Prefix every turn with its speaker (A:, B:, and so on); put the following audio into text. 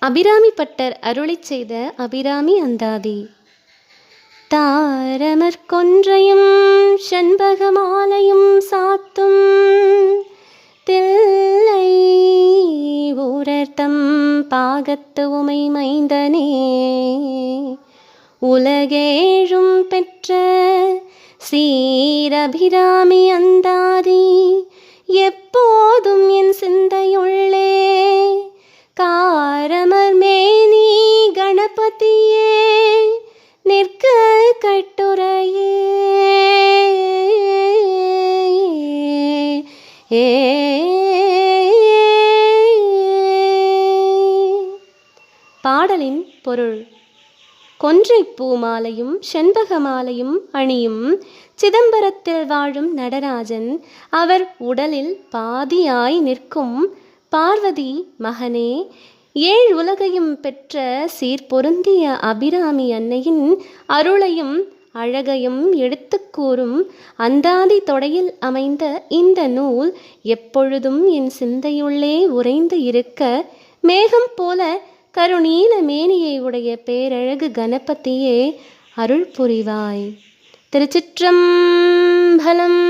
A: Abirami butter அருளிச் செய்த அபிராமி அந்தாதி. தாரமர் கொன்றையும் செண்பகமாலையும் சாத்தும் தில்லை ஊரர்த்தம் பாகத்து உமை மைந்தனே. உலகேழும் பெற்ற சீரபிராமி அந்தாதி எப்போதும் கணபதியே நிற்க கட்டுரையே ஏ பாடலின் பொருள் கொன்றைப் பூமாலையும் செண்பக மாலையும் அணியும் சிதம்பரத்தில் வாழும் நடராஜன் அவர் உடலில் பாதியாய் நிற்கும் பார்வதி மகனே ஏழ் உலகையும் பெற்ற சீர்பொருந்திய அபிராமி அன்னையின் அருளையும் அழகையும் எடுத்துக் கூறும் அந்தாதி தொடையில் அமைந்த இந்த நூல் எப்பொழுதும் என் சிந்தையுள்ளே உறைந்து இருக்க மேகம் போல கருணீல மேனியை உடைய பேரழகு கணபதியே அருள் புரிவாய். திருச்சிற்றம்பலம்